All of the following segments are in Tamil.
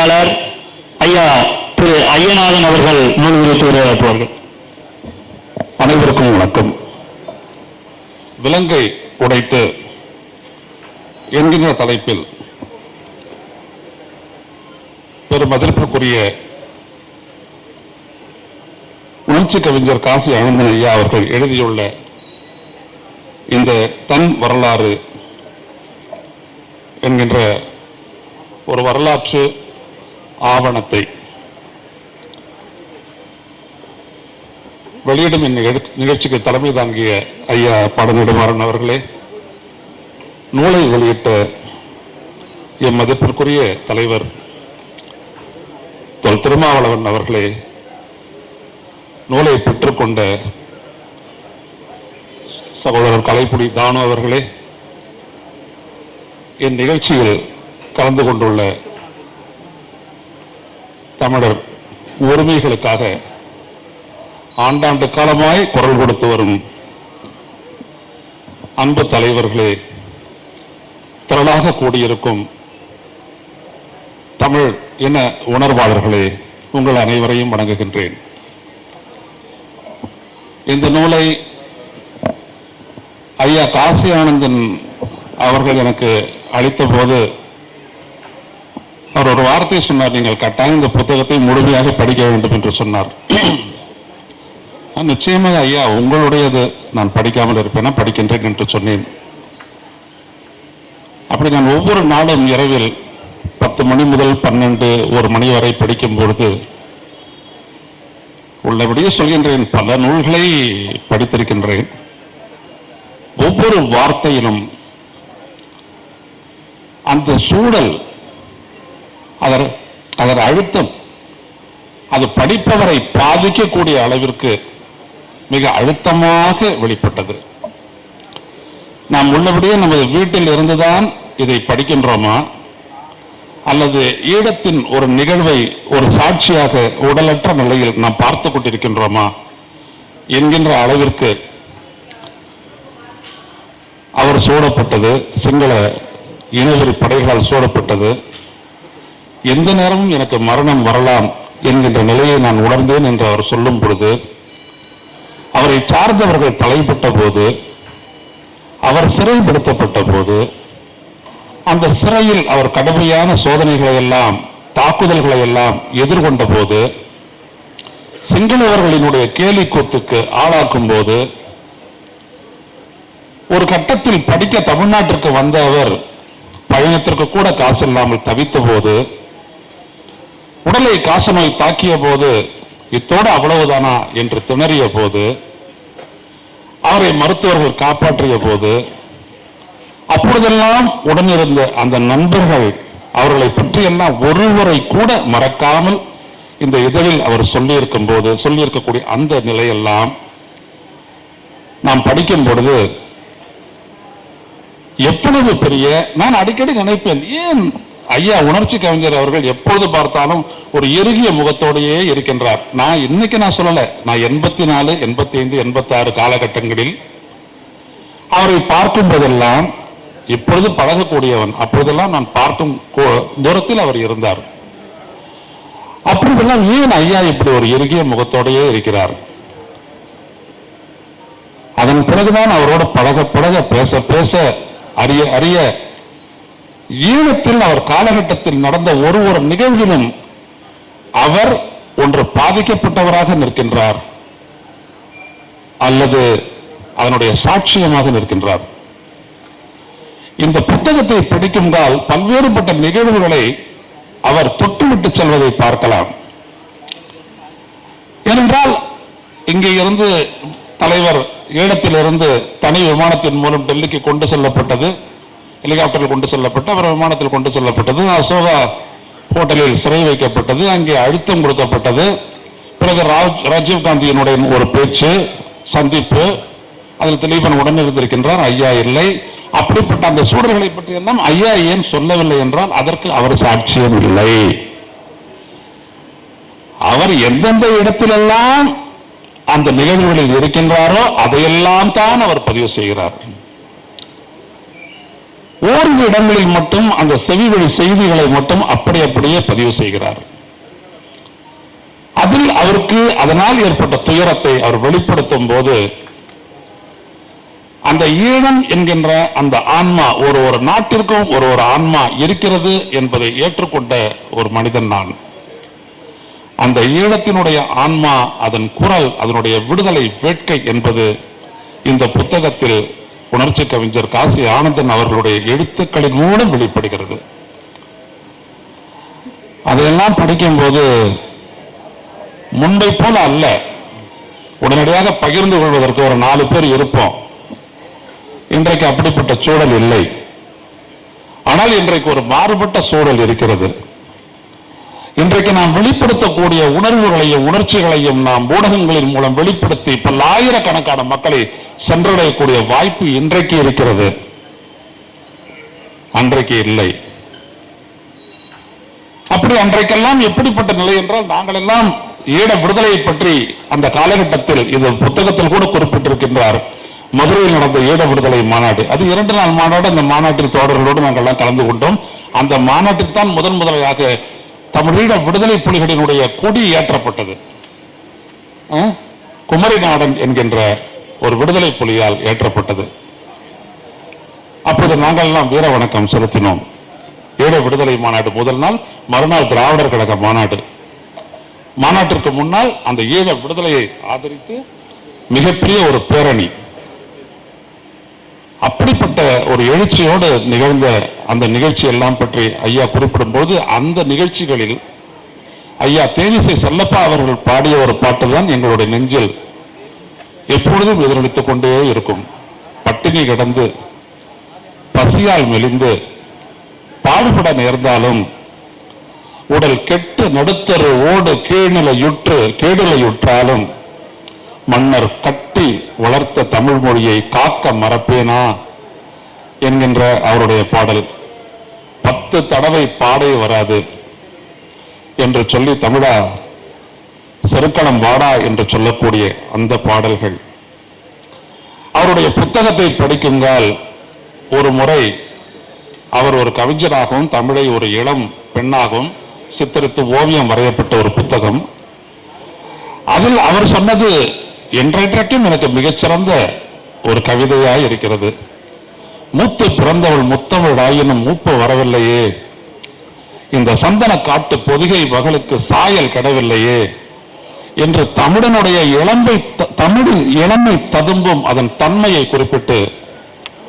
செயலாளர் ஐயா திரு ஐயநாதன் அவர்கள் நூல் குறித்து உரையாற்றுவார்கள். அனைவருக்கும் வணக்கம். விலங்கை உடைத்து என்கின்ற தலைப்பில் பெரும் மதிப்பிற்குரிய உணர்ச்சி கவிஞர் காசி அனந்தன் ஐயா அவர்கள் எழுதியுள்ள இந்த தன் வரலாறு என்கின்ற ஒரு வரலாற்று ஆவணத்தை வெளியிடும் நிகழ்ச்சிக்கு தலைமை தாங்கிய ஐயா பாடநெடுமாறன் அவர்களே நூலை வெளியிட்ட எம் மதிப்பிற்குரிய தலைவர் தொல் திருமாவளவன் அவர்களே நூலை பெற்றுக்கொண்ட சகோதரர் கலைப்புடி தானு அவர்களே என் நிகழ்ச்சியில் கலந்து கொண்டுள்ள தமிழர் உரிமைகளுக்காக ஆண்டாண்டு காலமாய் குரல் கொடுத்து வரும் அன்பு தலைவர்களே திரளாக கூடியிருக்கும் தமிழ் என உணர்வாளர்களே உங்கள் அனைவரையும் வணங்குகின்றேன். இந்த நூலை ஐயா காசி ஆனந்தன் அவர்கள் எனக்கு அளித்த போது வார்த்தை சொன்னார் நீங்கள் கட்டாயம் இந்த புத்தகத்தை முழுமையாக படிக்க வேண்டும் என்று சொன்னார். நிச்சயமாக ஐயா உங்களுடையது நான் படிக்காமல் இருப்பேனா? படிக்கின்றேன் என்று சொன்னேன். அப்படி நான் ஒவ்வொரு நாளும் இரவில் பத்து மணி முதல் பன்னெண்டு ஒரு மணி வரை படிக்கும் பொழுது உள்ளபடியே சொல்கின்றேன் பல நூல்களை படித்திருக்கின்றேன். ஒவ்வொரு வார்த்தையிலும் அந்த சூழல் அதர் அதன் அழுத்தம். அது படிப்பவரை பாதிக்கக்கூடிய அளவிற்கு மிக அழுத்தமாக வெளிப்பட்டது. நாம் உள்ளபடியே நமது வீட்டில் இருந்துதான் இதை படிக்கின்றோமா? அல்லது ஈழத்தின் ஒரு நிகழ்வை ஒரு சாட்சியாக உடலற்ற நிலையில் நாம் பார்த்து கொண்டிருக்கின்றோமா? என்கின்ற அளவிற்கு அவர் சூடப்பட்டது. சிங்கள இனவெறி படைகளால் சூடப்பட்டது. எந்த நேரமும் எனக்கு மரணம் வரலாம் என்கின்ற நிலையை நான் உணர்ந்தேன் என்று அவர் சொல்லும் பொழுது அவரை சார்ந்தவர்கள் தலைப்பட்ட போது அவர் சிறைப்படுத்தப்பட்ட போது அந்த சிறையில் அவர் கடுமையான சோதனைகளை எல்லாம் தாக்குதல்களை எல்லாம் எதிர்கொண்ட போது சிங்களவர்களினுடைய கேலி கூத்துக்கு ஆளாக்கும் போது ஒரு கட்டத்தில் படிக்க தமிழ்நாட்டிற்கு வந்த அவர் பயணத்திற்கு கூட காசு இல்லாமல் தவித்த போது உடலை காசநோய் தாக்கிய போது இத்தோடு அவ்வளவுதானா என்று திணறிய போது அவரை மருத்துவர்கள் காப்பாற்றிய போது அப்பொழுதெல்லாம் உடனிருந்த அந்த நண்பர்கள் அவர்களை பற்றியெல்லாம் ஒருவரை கூட மறக்காமல் இந்த இதழில் அவர் சொல்லியிருக்கும் போது சொல்லியிருக்கக்கூடிய அந்த நிலையெல்லாம் நாம் படிக்கும் பொழுது எவ்வளவு பெரிய நான் அடிக்கடி நினைப்பேன் ஏன் ஐயா உணர்ச்சி கவிஞர் அவர்கள் எப்பொழுது பார்த்தாலும் ஒரு இறுகிய முகத்தோடையே இருக்கின்றார். நான் இன்னைக்கு நான் சொல்லலை. நான் எண்பத்தி நாலு எண்பத்தி ஐந்து எண்பத்தி ஆறு காலகட்டங்களில் அவரை பார்க்கும் போதெல்லாம் இப்பொழுது பழகக்கூடியவன் அப்பொழுதெல்லாம் நான் பார்க்கும் கோ- தூரத்தில் அவர் இருந்தார். அப்பொழுதெல்லாம் ஏன் ஐயா இப்படி ஒரு இறுகிய முகத்தோடையே இருக்கிறார்? அதன் பிறகுதான் அவரோட பழக பழக பேச பேச அறிய அறிய ஈழத்தில் அவர் காலகட்டத்தில் நடந்த ஒரு ஒரு நிகழ்விலும் அவர் ஒன்று பாதிக்கப்பட்டவராக நிற்கின்றார் அல்லது அதனுடைய சாட்சியமாக நிற்கின்றார். இந்த புத்தகத்தை படிக்கும்பால் பல்வேறுபட்ட நிகழ்வுகளை அவர் தொட்டுவிட்டு செல்வதை பார்க்கலாம். ஏனென்றால் இங்கே இருந்து தலைவர் ஈழத்திலிருந்து தனி விமானத்தின் மூலம் டெல்லிக்கு கொண்டு செல்லப்பட்டது. ஹெலிகாப்டரில் கொண்டு செல்லப்பட்டு அவர் விமானத்தில் கொண்டு செல்லப்பட்டது. அசோகா ஹோட்டலில் சிறை வைக்கப்பட்டது. அங்கே அழுத்தம் கொடுக்கப்பட்டது. பிறகு ராஜ் ராஜீவ் காந்தியினுடைய ஒரு பேச்சு சந்திப்பு அதில் திலீபன் உடனிருந்திருக்கின்றார் ஐயா இல்லை. அப்படிப்பட்ட அந்த சூழல்களை பற்றி எல்லாம் ஐயா ஏன் சொல்லவில்லை என்றால் அதற்கு அவர் சாட்சியம் இல்லை. அவர் எந்தெந்த இடத்திலெல்லாம் அந்த நிகழ்வுகளில் இருக்கின்றாரோ அதையெல்லாம் தான் அவர் பதிவு செய்கிறார். ஓரிரு இடங்களில் மட்டும் அந்த செவி வழி செய்திகளை மட்டும் அப்படி அப்படியே பதிவு செய்கிறார். அதில் அவருக்கு அதனால் ஏற்பட்ட துயரத்தை அவர் வெளிப்படுத்தும் போது அந்த ஈழம் என்கின்ற அந்த ஆன்மா ஒரு ஒரு நாட்டிற்கும் ஒரு ஒரு ஆன்மா இருக்கிறது என்பதை ஏற்றுக்கொண்ட ஒரு மனிதன் நான். அந்த ஈழத்தினுடைய ஆன்மா அதன் குரல் அதனுடைய விடுதலை வேட்கை என்பது இந்த புத்தகத்தில் உணர்ச்சி கவிஞர் காசி ஆனந்தன் அவர்களுடைய எழுத்துக்களின் மூலம் வெளிப்படுகிறது. அதையெல்லாம் படிக்கும்போது முன்பை போல அல்ல. உடனடியாக பகிர்ந்து கொள்வதற்கு ஒரு நாலு பேர் இருப்போம். இன்றைக்கு அப்படிப்பட்ட சூழல் இல்லை. ஆனால் இன்றைக்கு ஒரு மாறுபட்ட சூழல் இருக்கிறது. இன்றைக்கு நாம் வெளிப்படுத்தக்கூடிய உணர்வுகளையும் உணர்ச்சிகளையும் நாம் ஊடகங்களின் மூலம் வெளிப்படுத்தி பல்லாயிரக்கணக்கான மக்களை சென்றடையக்கூடிய வாய்ப்பு இன்றைக்கு இருக்கிறது. அன்றைக்கு இல்லை. அப்படி அன்றைக்கெல்லாம் எப்படிப்பட்ட நிலை என்றால் நாங்கள் எல்லாம் ஈழ விடுதலை பற்றி அந்த காலகட்டத்தில் இது புத்தகத்தில் கூட குறிப்பிட்டிருக்கின்றார். மதுரையில் நடந்த ஈழ விடுதலை மாநாடு. அது இரண்டு நாள் மாநாடு. அந்த மாநாட்டில் தோழர்களோடு நாங்கள் எல்லாம் கலந்து கொண்டோம். அந்த மாநாட்டில் தான் முதன் முதலாக தமிழீழ விடுதலை புலிகளினுடைய கொடி ஏற்றப்பட்டது. குமரிநாடன் குமரி நாடன் என்கின்ற ஒரு விடுதலை புலியால் ஏற்றப்பட்டது. அப்போது நாங்கள் எல்லாம் வீர வணக்கம் செலுத்தினோம். ஈழ விடுதலை மாநாடு முதல் நாள் மறுநாள் திராவிடர் கழக மாநாடு. மாநாட்டிற்கு முன்னால் அந்த ஈழ விடுதலையை ஆதரித்து மிகப்பெரிய ஒரு பேரணி அப்படிப்பட்ட ஒரு எழுச்சியோடு நிகழ்ந்த அந்த நிகழ்ச்சி எல்லாம் பற்றி ஐயா குறிப்பிடும்போது அந்த நிகழ்ச்சிகளில் ஐயா தேனிசை செல்லப்பா அவர்கள் பாடிய ஒரு பாட்டு தான் எங்களுடைய நெஞ்சில் எப்பொழுதும் எதிரொலித்துக் கொண்டே இருக்கும். பட்டினி கிடந்து பசியால் மெலிந்து பாடுபட நேர்ந்தாலும் உடல் கெட்டு நடுத்தரு ஓடு கீழ்நிலையுற்று கேடுலையுற்றாலும் மன்னர் கட்டி வளர்த்த தமிழ் மொழியை காக்க மறப்பேனா? என்கின்ற அவருடைய பாடல். பத்து தடவை பாடே வராது என்று சொல்லி தமிழா செருக்களம் வாடா என்று சொல்லக்கூடிய அந்த பாடல்கள். அவருடைய புத்தகத்தை படிக்குங்கால் ஒரு முறை அவர் ஒரு கவிஞராகவும் தமிழை ஒரு இளம் பெண்ணாகவும் சித்தரித்து ஓவியம் வரையப்பட்ட ஒரு புத்தகம். அதில் அவர் சொன்னது என்றைக்கும் எனக்கு மிகச்சிறந்த ஒரு கவிதையாய் இருக்கிறது. மூத்து பிறந்தவள் முத்தவளாயினும் மூப்பு வரவில்லையே. இந்த சந்தன காட்டு பொதிகை மகளுக்கு சாயல் கிடவில்லையே என்று தமிழனுடைய இளம்பை த- இளமை ததும்பும் அதன் தன்மையை குறிப்பிட்டு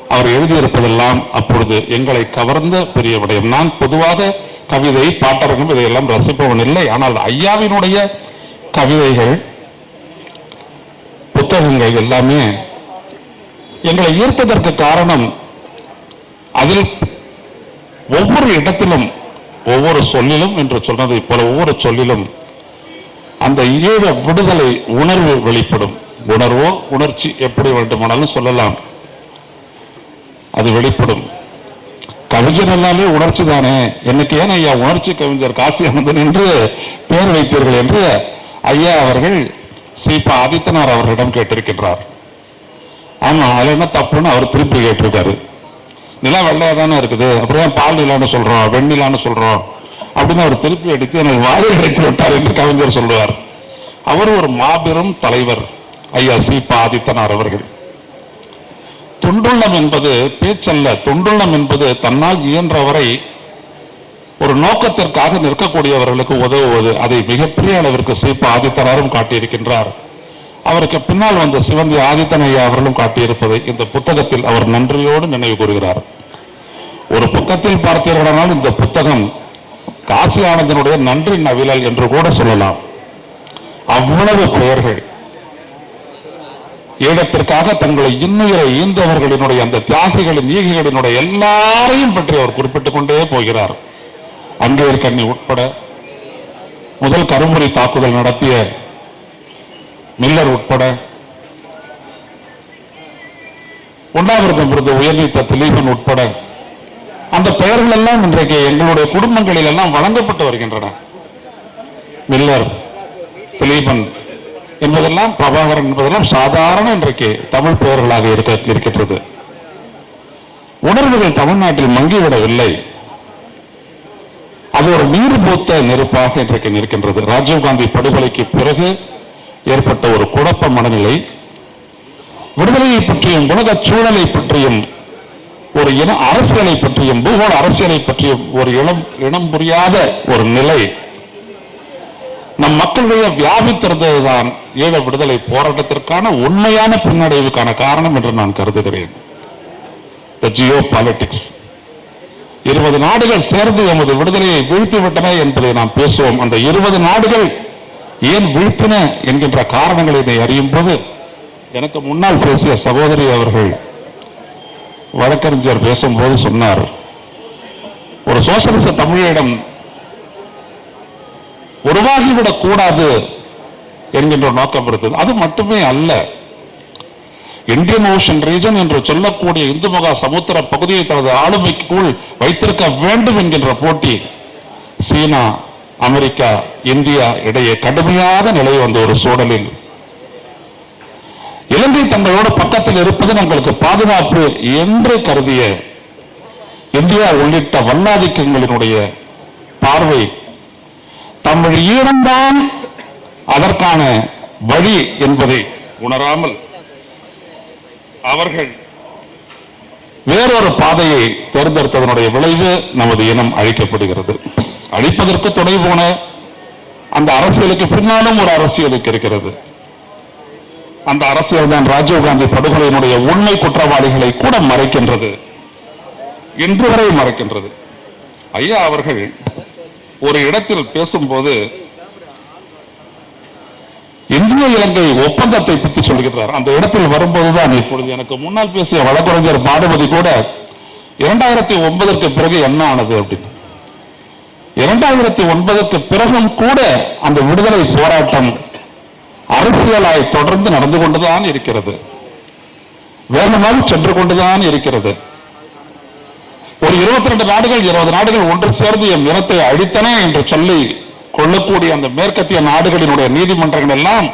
அவர் எழுதியிருப்பதெல்லாம் அப்பொழுது எங்களை கவர்ந்த பெரிய விடயம். நான் பொதுவாக கவிதை பாட்டரங்கம் இதையெல்லாம் ரசிப்பவன் இல்லை. ஆனால் ஐயாவினுடைய கவிதைகள் புத்தகங்கள் எல்லாமே எங்களை ஈர்ப்பதற்கு காரணம் அதில் ஒவ்வொரு இடத்திலும் ஒவ்வொரு சொல்லிலும் என்று சொன்னதை போல ஒவ்வொரு சொல்லிலும் அந்த ஈழ விடுதலை உணர்வு வெளிப்படும். உணர்வோ உணர்ச்சி எப்படி வேண்டுமானாலும் சொல்லலாம். அது வெளிப்படும். கவிஞர் எல்லாமே உணர்ச்சி தானே? எனக்கு ஏன் ஐயா உணர்ச்சி கவிஞர் காசி அனந்தன் என்று பெயர் வைத்தீர்கள் என்று ஐயா அவர்கள் சீபா ஆதித்தனார் அவர்களிடம் கேட்டிருக்கின்றார். ஆமா அதுல என்ன தப்புன்னு அவர் திருப்பி கேட்டிருக்காரு. நிலா வெள்ளையா தானே இருக்குது அப்புறம் பால் நிலான்னு சொல்றோம் வெண்ணிலான்னு சொல்றோம் அப்படின்னு அவர் திருப்பி அடித்து எனக்கு வாயில் அடைத்து விட்டார் என்று கவிஞர் சொல்லுவார். அவர் ஒரு மாபெரும் தலைவர் ஐயா சீபா ஆதித்தனார் அவர்கள். தொண்டுள்ளம் என்பது பேச்சல்ல தொண்டுள்ளம் என்பது தன்னால் இயன்றவரை ஒரு நோக்கத்திற்காக நிற்கக்கூடியவர்களுக்கு உதவுவது அதை மிகப்பெரிய அளவிற்கு சீப்பா ஆதித்தனாரும் காட்டியிருக்கின்றார். அவருக்கு பின்னால் வந்த சிவந்தி ஆதித்தனையா அவர்களும் காட்டியிருப்பதை இந்த புத்தகத்தில் அவர் நன்றியோடு நினைவு கூறுகிறார். ஒரு பக்கத்தில் பார்த்தீர்களானால் இந்த புத்தகம் காசி ஆனந்தனுடைய நன்றி நவிழல் என்று கூட சொல்லலாம். அவ்வளவு பெயர்கள். ஈழத்திற்காக தங்களை இன்னுயிரை ஈந்தவர்களினுடைய அந்த தியாகிகளின் ஈகைகளினுடைய எல்லாரையும் பற்றி அவர் குறிப்பிட்டுக் கொண்டே போகிறார். அங்கேயர் கண்ணி உட்பட முதல் கருமுறை தாக்குதல் நடத்திய மில்லர் உட்பட உண்ணாவிரதம் இருந்த உயர்நீத்த திலீபன் உட்பட அந்த பெயர்கள் எல்லாம் இன்றைக்கு எங்களுடைய குடும்பங்களில் எல்லாம் வழங்கப்பட்டு வருகின்றன. மில்லர் திலீபன் என்பதெல்லாம் பிரபாகரன் என்பதெல்லாம் சாதாரண இன்றைக்கு தமிழ் பெயர்களாக இருக்க இருக்கின்றது. உணர்வுகள் தமிழ்நாட்டில் மங்கிவிடவில்லை. அது ஒரு நீர்பூத்த நெருப்பாக இன்றைக்கு நிற்கின்றது. ராஜீவ்காந்தி படுகொலைக்கு பிறகு ஏற்பட்ட ஒரு குழப்ப மனநிலை விடுதலையை பற்றியும் உலக சூழலை பற்றியும் ஒரு இன அரசியலை பற்றியும் பூகோள அரசியலை பற்றியும் ஒரு இனம் இனம் புரியாத ஒரு நிலை. நம் மக்களுடைய வியாபித்திருந்ததுதான் ஈழ விடுதலை போராட்டத்திற்கான உண்மையான பின்னடைவுக்கான காரணம் என்று நான் கருதுகிறேன். ஜியோ பாலிட்டிக்ஸ் இருபது நாடுகள் சேர்ந்து எமது விடுதலையை வீழ்த்தி விட்டன என்பதை நாம் பேசுவோம். அந்த இருபது நாடுகள் ஏன் வீழ்த்தின என்கின்ற காரணங்களை இதை அறியும் போது எனக்கு முன்னால் பேசிய சகோதரி அவர்கள் வழக்கறிஞர் பேசும்போது சொன்னார் ஒரு சோசியலிச தமிழிடம் உருவாகிவிடக் கூடாது என்கின்ற நோக்கம் இருந்தது. அது மட்டுமே அல்ல இந்தியன் ஓஷன் ரீஜன் என்று சொல்லக்கூடிய இந்து மகா சமுத்திர பகுதியை தனது ஆளுமைக்குள் வைத்திருக்க வேண்டும் என்கின்ற போட்டி சீனா அமெரிக்கா இந்தியா இடையே கடுமையான நிலை வந்த ஒரு சூழலில். இலங்கை தங்களோட பக்கத்தில் இருப்பது நம்மளுக்கு பாதுகாப்பு என்று கருதிய இந்தியா உள்ளிட்ட வல்லாதிக்கங்களினுடைய பார்வை தமிழ் ஈரம்தான் அதற்கான வழி என்பதை உணராமல் அவர்கள் வேறொரு பாதையை தேர்ந்தெடுத்ததனுடைய விளைவு நமது இனம் அழிக்கப்படுகிறது. அழிப்பதற்கு துணை போன அந்த அரசியலுக்கு பின்னாலும் ஒரு அரசியலுக்கு இருக்கிறது. அந்த அரசியல் தான் ராஜீவ்காந்தி படுகொலையினுடைய உண்மை குற்றவாளிகளை கூட மறைக்கின்றது. இன்று வரை மறைக்கின்றது. ஐயா அவர்கள் ஒரு இடத்தில் பேசும்போது இந்திய இலங்கை ஒப்பந்தத்தை பற்றி சொல்லுகிறார். அந்த இடத்தில் வரும்போதுதான் இப்பொழுது எனக்கு முன்னால் பேசிய வழக்கறிஞர் பாடுபதி கூட இரண்டாயிரத்தி ஒன்பதற்கு பிறகு என்ன ஆனது அப்படின்னு. இரண்டாயிரத்தி ஒன்பதற்கு பிறகும் கூட அந்த விடுதலை போராட்டம் அரசியலாய் தொடர்ந்து நடந்து கொண்டுதான் இருக்கிறது. வேகமாக சென்று கொண்டுதான் இருக்கிறது. ஒரு இருபத்தி ரெண்டு நாடுகள் இருபது நாடுகள் ஒன்று சேர்ந்து என் இனத்தை அழித்தன என்று சொல்லி கொள்ளக்கூடிய அந்த மேற்கத்திய நாடுகளினுடைய நீதிமன்றங்கள் எல்லாம்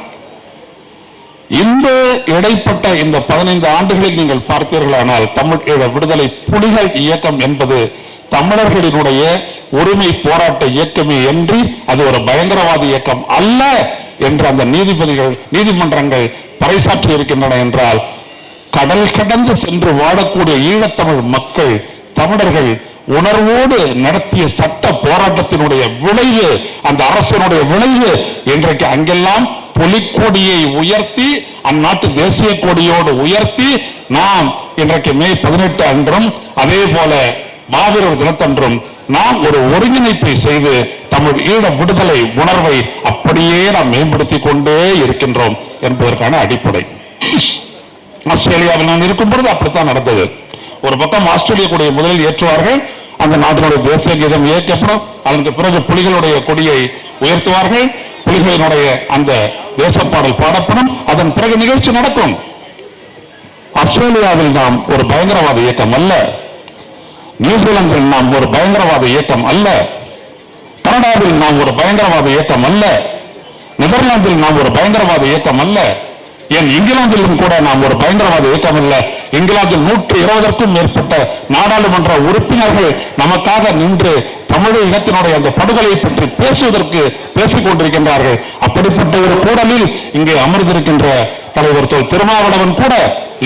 இந்த இடைப்பட்ட இந்த பதினைந்து ஆண்டுகளில் நீங்கள் பார்த்தீர்களானால் தமிழ் விடுதலை புலிகள் இயக்கம் என்பது தமிழர்களினுடைய உரிமை போராட்ட இயக்கமே என்று அது ஒரு பயங்கரவாத இயக்கம் அல்ல என்று அந்த நீதிபதிகள் நீதிமன்றங்கள் பறைசாற்றி இருக்கின்றன என்றால் கடல் கடந்து சென்று வாழக்கூடிய ஈழத்தமிழ் மக்கள் தமிழர்கள் உணர்வோடு நடத்திய சட்ட போராட்டத்தினுடைய விளைவு அந்த அரசனுடைய விளைவு இன்றைக்கு அங்கெல்லாம் புலிக்கொடியை உயர்த்தி அந்நாட்டு தேசிய கொடியோடு உயர்த்தி நாம் இன்றைக்கு மே பதினெட்டு அன்றும் அதே போல மாவீரர் தினத்தன்றும் நாம் ஒரு ஒருங்கிணைப்பை செய்து தமிழ் ஈழ விடுதலை உணர்வை அப்படியே நாம் மேம்படுத்திக் கொண்டே இருக்கின்றோம் என்பதற்கான அடிப்படை. ஆஸ்திரேலியாவில் நான் இருக்கும் பொழுது அப்படித்தான் நடந்தது. ஒரு பக்கம் ஆஸ்திரேலிய கூடிய முதலில் ஏற்றுவார்கள் அந்த நாட்டினுடைய தேசிய கீதம் இயக்கப்படும். அதற்கு பிறகு புலிகளுடைய கொடியை உயர்த்துவார்கள். புலிகளினுடைய அந்த தேசப்பாடல் பாடப்படும். அதன் பிறகு நிகழ்ச்சி நடக்கும். ஆஸ்திரேலியாவில் நாம் ஒரு பயங்கரவாத இயக்கம் அல்ல. நியூசிலாந்தில் நாம் ஒரு பயங்கரவாத இயக்கம் அல்ல. கனடாவில் நாம் ஒரு பயங்கரவாத இயக்கம் அல்ல. நெதர்லாந்தில் நாம் ஒரு பயங்கரவாத இயக்கம் அல்ல. ஏன் இங்கிலாந்திலும் கூட நாம் ஒரு பயங்கரவாத இயக்கம் இல்லை. இங்கிலாந்தில் நூற்றி இருபதற்கும் மேற்பட்ட நாடாளுமன்ற உறுப்பினர்கள் நமக்காக நின்று தமிழ் இனத்தினுடைய அந்த படுகொலையை பற்றி பேசுவதற்கு பேசிக் கொண்டிருக்கின்றார்கள். அப்படிப்பட்ட ஒரு கூடலில் இங்கே அமர்ந்திருக்கின்ற தலைவர் தோல் திருமாவளவன் கூட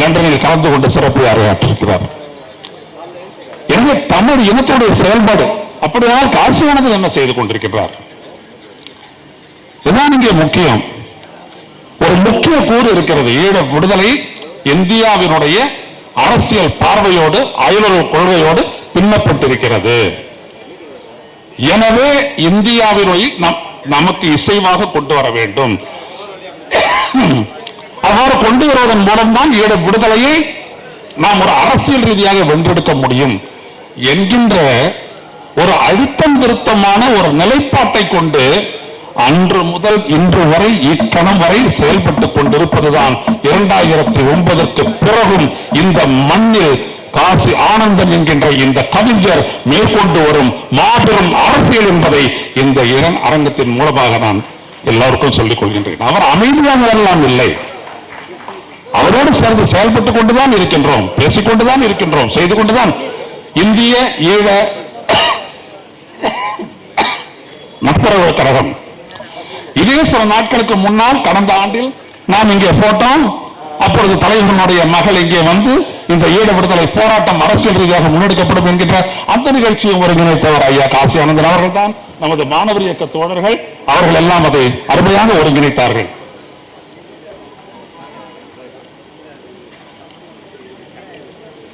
லண்டனில் கலந்து கொண்டு சிறப்பு உரையாற்றிருக்கிறார் எனவே தமிழ் இனத்துடைய செயல்பாடு அப்படியால் காசியானது என்ன செய்து கொண்டிருக்கின்றார்? இதுதான் இங்கே முக்கியம். ஒரு முக்கிய கூறு இருக்கிறது. ஈழ விடுதலை இந்தியாவினுடைய அரசியல் பார்வையோடு அயலுறவு கொள்கையோடு பின்னப்பட்டிருக்கிறது. எனவே இந்தியாவினுடைய நம்- நமக்கு இசைவாக கொண்டு வர வேண்டும். அவ்வாறு கொண்டு வருவதன் மூலம்தான் ஈழ விடுதலையை நாம் ஒரு அரசியல் ரீதியாக வென்றெடுக்க முடியும். என்கின்ற ஒரு அழுத்தம் திருத்தமான ஒரு நிலைப்பாட்டை கொண்டு அன்று முதல் இன்று வரை இக்கணம் வரை செயல்பட்டுக் கொண்டிருப்பதுதான் இரண்டாயிரத்தி ஒன்பதற்கு பிறகும் இந்த மண்ணில் காசி ஆனந்தன் என்கின்ற இந்த கவிஞர் மேற்கொண்டு வரும் மாபெரும் அரசியல் என்பதை இந்த இரண் அரங்கத்தின் மூலமாக நான் எல்லோருக்கும் சொல்லிக் கொள்கின்றேன். அவர் அமைதியாக எல்லாம் இல்லை. அவரோடு சேர்ந்து செயல்பட்டுக் கொண்டுதான் இருக்கின்றோம் பேசிக்கொண்டுதான் இருக்கின்றோம் செய்து கொண்டுதான். இந்திய ஈழ நட்புறவு கழகம் இதே சில நாட்களுக்கு முன்னால் கடந்த ஆண்டில் நாம் இங்கே போட்டோம். அப்பொழுது தலைவர்களுடைய மகள் இங்கே வந்து இந்த ஈடு விடுதலை போராட்டம் அரசியல் ரீதியாக முன்னெடுக்கப்படும் என்கின்ற அந்த நிகழ்ச்சியை ஒருங்கிணைத்தவர் ஐயா காசி ஆனந்தன் அவர்கள் தான் நமது மாணவர் இயக்க தோழர்கள் அவர்கள் எல்லாம் அதை அருமையாக ஒருங்கிணைத்தார்கள்.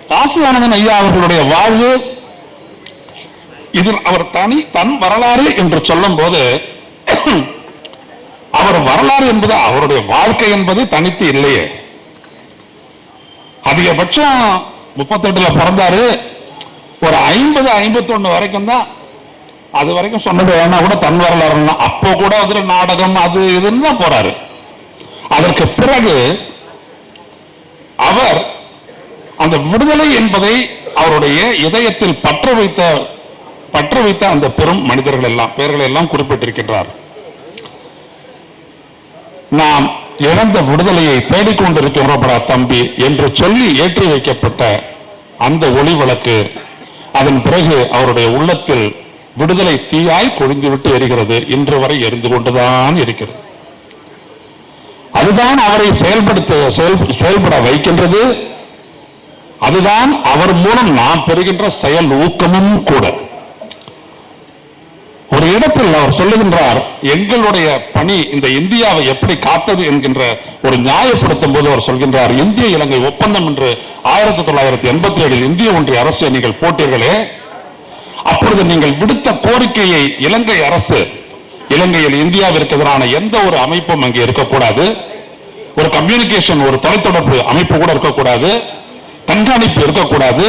காசி ஆனந்தன் ஐயா அவர்களுடைய வாழ்வு இதில் அவர் தனி தன் வரலாறு என்று சொல்லும் போது அவர் வரலாறு என்பது அவருடைய வாழ்க்கை என்பது தனித்து இல்லையே. அதிகபட்சம் முப்பத்தெட்டுல பிறந்தாரு. ஒரு ஐம்பது ஐம்பத்தி ஒண்ணு வரைக்கும் தான் அது வரைக்கும் சொன்னது வேணா கூட தன் வரலாறு அப்போ கூட வந்து நாடகம் அது இதுன்னு தான் போறாரு. அதற்கு பிறகு அவர் அந்த விடுதலை என்பதை அவருடைய இதயத்தில் பற்ற வைத்த பற்ற வைத்த அந்த பெரும் மனிதர்கள் எல்லாம் பெயர்களை எல்லாம் குறிப்பிட்டிருக்கின்றார். நாம் இழந்த விடுதலையை தேடிக்கொண்டிருக்கிறோம்டா தம்பி என்று சொல்லி ஏற்றி வைக்கப்பட்ட அந்த ஒளி விளக்கு அதன் பிறகு அவருடைய உள்ளத்தில் விடுதலை தீயாய் கொழுந்துவிட்டு எரிகிறது. இன்று வரை எரிந்து கொண்டுதான் இருக்கிறது. அதுதான் அவரை செயல்படுத்த செயல்- செயல்பட வைக்கின்றது. அதுதான் அவர் மூலம் நாம் பெறுகின்ற செயல் ஊக்கமும் கூட. ஒரு இடத்தில் அவர் சொல்லுகின்றார் எங்களுடைய பணி இந்த இந்தியாவை எப்படி காத்தது என்கின்ற ஒரு நியாயப்படுத்தும் போது அவர் சொல்கின்றார் இந்திய இலங்கை ஒப்பந்தம் என்று ஆயிரத்தி தொள்ளாயிரத்தி எண்பத்தி ஏழில் இந்திய ஒன்றிய அரசை நீங்கள் போட்டீர்களே அப்பொழுது நீங்கள் விடுத்த கோரிக்கையை இலங்கை அரசு இலங்கையில் இந்தியாவிற்கு எதிரான எந்த ஒரு அமைப்பும் அங்கே இருக்கக்கூடாது ஒரு கம்யூனிகேஷன் ஒரு தொலைத்தொடர்பு அமைப்பு கூட இருக்கக்கூடாது கண்காணிப்பு இருக்கக்கூடாது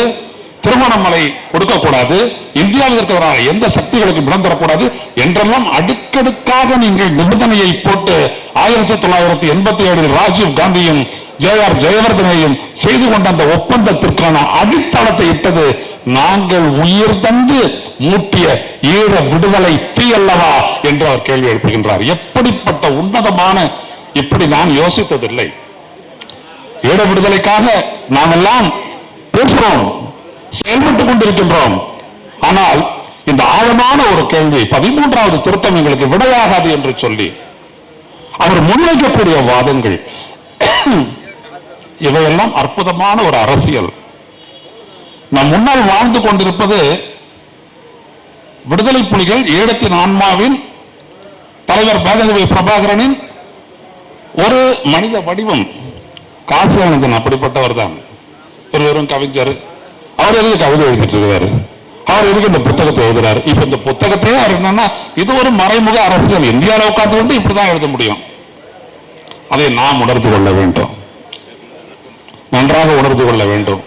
திருமணமலை கொடுக்கக்கூடாது. இந்தியாவிற்கு எதிரான எந்த சக்திகளுக்கும் இடம் தரக்கூடாது. என்றெல்லாம் அடுக்கடுக்காக நீங்கள் நிபந்தனையை போட்டு ஆயிரத்தி தொள்ளாயிரத்தி எண்பத்தி ஏழில் ராஜீவ் காந்தியும் ஜே ஆர் ஜெயவர்தனையும் செய்து கொண்ட அந்த ஒப்பந்தத்திற்கான அடித்தளத்தை இட்டது நாங்கள் உயிர் தந்து மூட்டிய ஈழ விடுதலை தீ அல்லவா என்று அவர் கேள்வி எழுப்புகின்றார். எப்படிப்பட்ட உன்னதமான இப்படி நான் யோசித்ததில்லை. ஈழ விடுதலைக்காக நாம் எல்லாம் பேசுகிறோம். செயல்பட்டுக் கொண்டிருக்கின்றோம் ஆனால் இந்த ஆழமான ஒரு கேள்வி பதிமூன்றாவது திருத்தம் எங்களுக்கு விடையாகாது என்று சொல்லி அவர் முன்வைக்கக்கூடிய வாதங்கள் இவையெல்லாம் அற்புதமான ஒரு அரசியல். நம் முன்னால் வாழ்ந்து கொண்டிருப்பது விடுதலை புலிகள் ஈழத்தின் ஆன்மாவின் தலைவர் பேதகவி பிரபாகரனின் ஒரு மனித வடிவம். காசி அப்படிப்பட்டவர் தான். ஒரு வெறும் கவிஞர். அவர் எதுக்கு கவிதை எழுதிட்டு இருக்கிறாரு அவர் எதுக்கு இந்த புத்தகத்தை எழுதுறாரு? இப்ப இந்த புத்தகத்தையே அவர் என்னன்னா இது ஒரு மறைமுக அரசியல். இந்தியாவில் உட்கார்ந்து கொண்டு இப்படிதான் எழுத முடியும். அதை நாம் உணர்ந்து கொள்ள வேண்டும். நன்றாக உணர்ந்து கொள்ள வேண்டும்.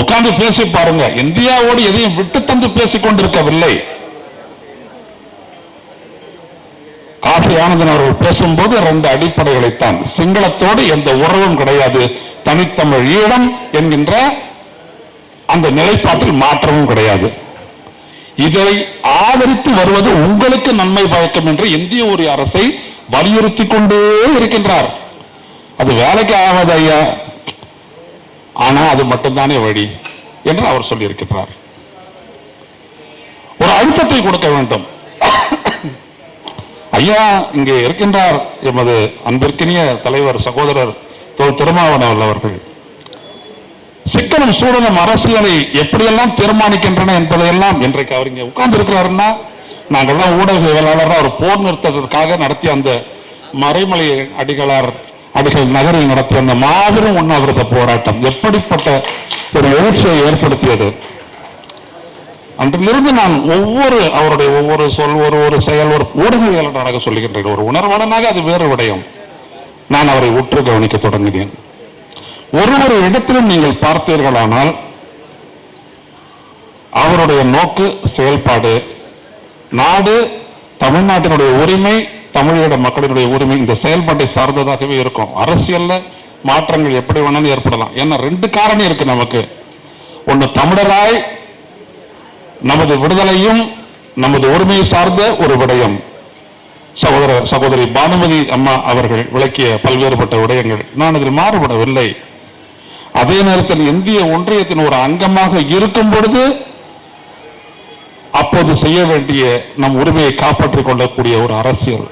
உட்கார்ந்து பேசி பாருங்க. இந்தியாவோடு எதையும் விட்டு தந்து பேசிக் கொண்டிருக்கவில்லை. காசி ஆனந்தன் அவர்கள் பேசும்போது ரெண்டு அடிப்படைகளைத்தான். சிங்களத்தோடு எந்த உறவும் கிடையாது. தனித்தமிழ் ஈழம் என்கின்ற அந்த நிலைப்பாட்டில் மாற்றமும் கிடையாது. இதை ஆதரித்து வருவது உங்களுக்கு நன்மை பயக்கும் என்று இந்திய ஒரு அரசை வலியுறுத்தி கொண்டே இருக்கின்றார். அது வேலைக்கு ஆகாது ஐயா. ஆனா அது மட்டும்தானே வழி என்று அவர் சொல்லியிருக்கின்றார். ஒரு அழுத்தத்தை கொடுக்க வேண்டும். ஐயா இங்கே இருக்கின்றார் எமது அன்பிற்கினிய தலைவர் சகோதரர் திருமாவளவன் அவர்கள். சிக்கனம் சூழலும் அரசியலை எப்படியெல்லாம் தீர்மானிக்கின்றன என்பதையெல்லாம் இன்றைக்கு அவர் இங்கே உட்கார்ந்து இருக்கிறாருன்னா நாங்கள்லாம் ஊடகவியலாளராக அவர் போர் நிறுத்தத்திற்காக நடத்திய அந்த மறைமலை அடிகளார் அடிகள் நகரில் நடத்திய அந்த மாபெரும் உண்ணாவிரத போராட்டம் எப்படிப்பட்ட ஒரு எழுச்சியை ஏற்படுத்தியது? அன்றிலிருந்து நான் ஒவ்வொரு அவருடைய ஒவ்வொரு சொல் ஒரு ஒரு செயல் ஒரு ஊடகவியலாளராக சொல்லுகின்றேன். ஒரு உணர்வாளனாக அது வேறு விடயம். நான் அவரை உற்று கவனிக்க தொடங்கினேன். ஒரு ஒரு இடத்திலும் நீங்கள் பார்த்தீர்களானால் அவருடைய நோக்கு செயல்பாடு நாடு தமிழ்நாட்டினுடைய உரிமை தமிழீழ மக்களினுடைய உரிமை இந்த செயல்பாட்டை சார்ந்ததாகவே இருக்கும். அரசியல்ல மாற்றங்கள் எப்படி வேணாலும் ஏற்படலாம். ஏன்னா ரெண்டு காரணி இருக்கு நமக்கு. ஒன்று தமிழராய் நமது விடுதலையும் நமது உரிமையை சார்ந்த ஒரு விடயம். சகோதரர் சகோதரி பானுமதி அம்மா அவர்கள் விளக்கிய பல்வேறுபட்ட விடயங்கள். நான் இதில் மாறுபடவில்லை. அதே நேரத்தில் இந்திய ஒன்றியத்தின் ஒரு அங்கமாக இருக்கும் பொழுது அப்போது செய்ய வேண்டிய நம் உரிமையை காப்பாற்றிக் கொள்ளக்கூடிய ஒரு அரசியல்.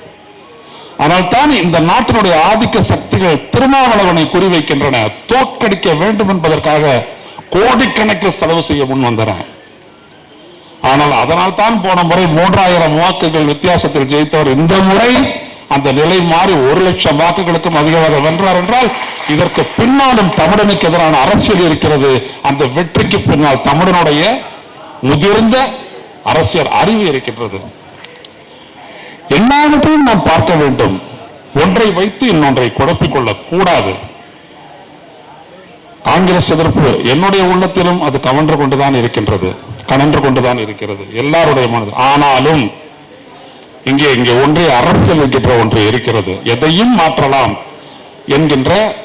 ஆனால் தான் இந்த நாட்டினுடைய ஆதிக்க சக்திகள் திருமாவளவனை குறிவைக்கின்றன. தோற்கடிக்க வேண்டும் என்பதற்காக கோடிக்கணக்கில் செலவு செய்ய முன் வந்தன. ஆனால் அதனால் தான் போன முறை மூன்றாயிரம் வாக்குகள் வித்தியாசத்தில் ஜெயித்தவர். இந்த முறை அந்த நிலை மாறி ஒரு லட்சம் வாக்குகளுக்கும் அதிகமாக வென்றார் என்றால் இதற்கு பின்னாலும் தமிழனுக்கு எதிரான அரசியல் இருக்கிறது. அந்த வெற்றிக்கு பின்னால் தமிழனுடைய முதிர்ந்த அரசியல் அறிவு இருக்கின்றது. எல்லாவற்றையும் நாம் பார்க்க வேண்டும். ஒன்றை வைத்து இன்னொன்றை குழப்பிக் கொள்ளக் கூடாது. காங்கிரஸ் எதிர்ப்பு என்னுடைய உள்ளத்திலும் அது கவன்று கொண்டுதான் இருக்கின்றது. கணன்று கொண்டுதான் இருக்கிறது. எல்லாருடைய மனது ஆனாலும் இங்கே இங்கே ஒன்றிய அரசியல் என்கின்ற ஒன்று இருக்கிறது. எதையும் மாற்றலாம் என்கின்ற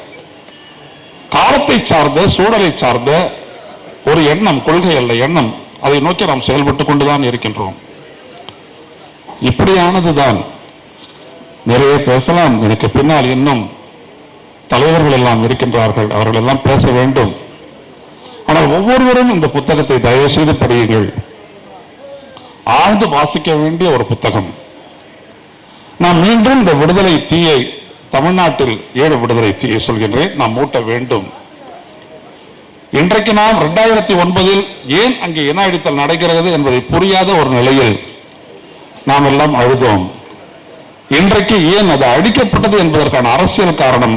காலத்தை சார்ந்த சூழலை சார்ந்த ஒரு எண்ணம் கொள்கை அல்ல எண்ணம். அதை நோக்கி நாம் செயல்பட்டு கொண்டுதான் இருக்கின்றோம். இப்படியானதுதான் நிறைய பேசலாம். எனக்கு பின்னால் இன்னும் தலைவர்கள் எல்லாம் இருக்கின்றார்கள். அவர்கள் எல்லாம் பேச வேண்டும். ஆனால் ஒவ்வொருவரும் இந்த புத்தகத்தை தயவு செய்து படியுங்கள். ஆழ்ந்து வாசிக்க வேண்டிய ஒரு புத்தகம். நாம் மீண்டும் இந்த விடுதலை தீயை தமிழ்நாட்டில் ஏழு விடுதலை சொல்கின்றேன். நாம் மூட்ட வேண்டும். இன்றைக்கு நாம் இரண்டாயிரத்தி ஒன்பதில் ஏன் அங்கே இன அடித்தல் நடக்கிறது என்பதை புரியாத ஒரு நிலையில் நாம் எல்லாம் அழுதோம். இன்றைக்கு ஏன் அது அழிக்கப்பட்டது என்பதற்கான அரசியல் காரணம்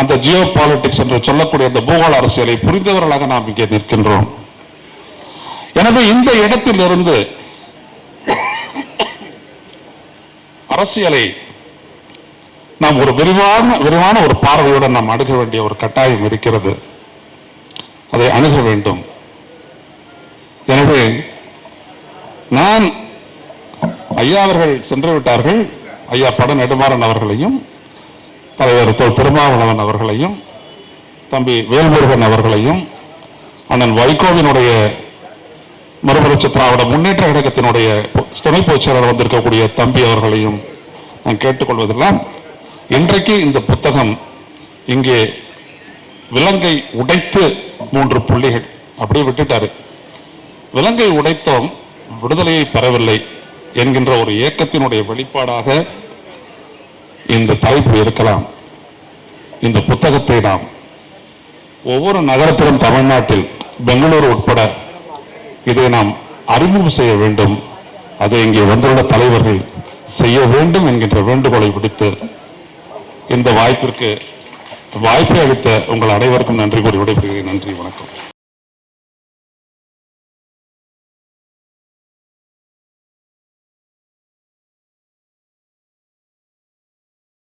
அந்த ஜியோ பாலிடிக்ஸ் என்று சொல்லக்கூடிய அந்த பூகோள அரசியலை புரிந்தவர்களாக நாம் இங்கே நிற்கின்றோம். எனவே இந்த இடத்திலிருந்து அரசியலை நாம் ஒரு விரிவான விரிவான ஒரு பார்வையுடன் நாம் அணுக வேண்டிய ஒரு கட்டாயம் இருக்கிறது. அதை அணுக வேண்டும். எனவே நான் ஐயா அவர்கள் சென்று விட்டார்கள். ஐயா பட நெடுமாறன் அவர்களையும் தலைவர் தொல் திருமாவளவன் அவர்களையும் தம்பி வேல்முருகன் அவர்களையும் அண்ணன் வைகோவினுடைய மறுமலர்ச்சி திராவிட முன்னேற்ற கழகத்தினுடைய துணை பொதுச் செயலாளர் வந்திருக்கக்கூடிய தம்பி அவர்களையும் நான் கேட்டுக்கொள்வதெல்லாம் இன்றைக்கு இந்த புத்தகம் இங்கே விலங்கை உடைத்து மூன்று புள்ளிகள். அப்படியே விட்டுட்டாரு. விலங்கை உடைத்தோம் விடுதலையை பெறவில்லை என்கின்ற ஒரு இயக்கத்தினுடைய வெளிப்பாடாக இந்த தலைப்பு இருக்கலாம். இந்த புத்தகத்தை நாம் ஒவ்வொரு நகரத்திலும் தமிழ்நாட்டில் பெங்களூரு உட்பட இதை நாம் அறிமுகம் செய்ய வேண்டும். அதை இங்கே வந்துள்ள தலைவர்கள் செய்ய வேண்டும் என்கின்ற வேண்டுகோளை விடுத்து இந்த வாய்ப்பிற்கு வாய்ப்பை அளித்த உங்கள் அனைவருக்கும் நன்றி கூறி விடைபெறுகிறேன். நன்றி வணக்கம்.